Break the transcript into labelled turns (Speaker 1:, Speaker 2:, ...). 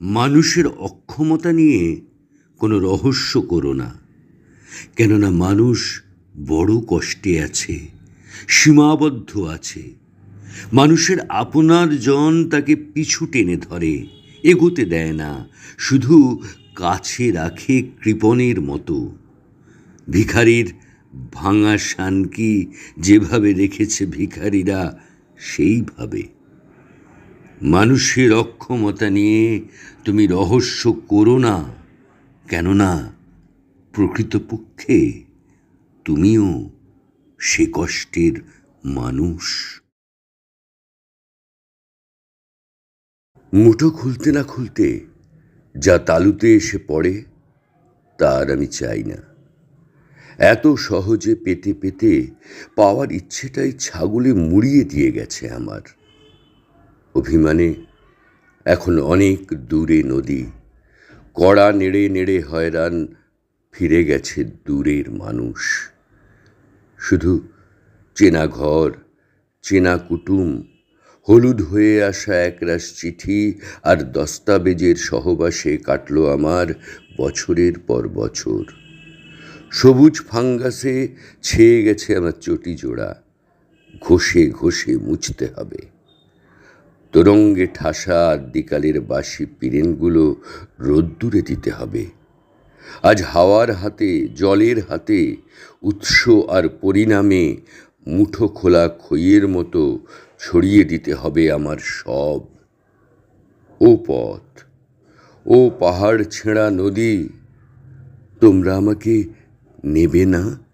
Speaker 1: মানুষের অক্ষমতা নিয়ে কোনো রহস্য করো না। কেননা মানুষ বড় কষ্টে আছে, সীমাবদ্ধ আছে। মানুষের আপনার জন তাকে পিছু টেনে ধরে, এগোতে দেয় না, শুধু কাছে রাখে কৃপণের মতো। ভিখারির ভাঙা শানকি যেভাবে রেখেছে ভিখারিরা, সেইভাবে। মানুষের অক্ষমতা নিয়ে তুমি রহস্য করো না। কেননা প্রকৃতপক্ষে তুমিও সে কষ্টের মানুষ। মুঠো খুলতে না খুলতে যা তালুতে এসে পড়ে, তার আমি চাই না। এত সহজে পেতে পেতে পাওয়ার ইচ্ছেটাই ছাগলে মুড়িয়ে দিয়ে গেছে আমার। অভিমানে এখন অনেক দূরে নদী। কড়া নেড়ে নেড়ে হয়রান ফিরে গেছে দূরের মানুষ। শুধু চেনা ঘর, চেনা কুটুম, হলুদ হয়ে আসা একরাশ চিঠি আর দস্তাবেজের সহবাসে কাটল আমার বছরের পর বছর। সবুজ ফাঙ্গাসে ছেয়ে গেছে আমার চটি জোড়া। ঘষে ঘষে মুছতে হবে। তোরঙ্গে ঠাসা আদ্যিকালের বাসি পিরেনগুলো রোদ্দুরে দিতে হবে। আজ হাওয়ার হাতে, জলের হাতে, উৎস আর পরিণামে মুঠো খোলা খইয়ের মতো ছড়িয়ে দিতে হবে আমার সব। ও পথ, ও পাহাড় ছেঁড়া নদী, তোমরা আমাকে নেবে না?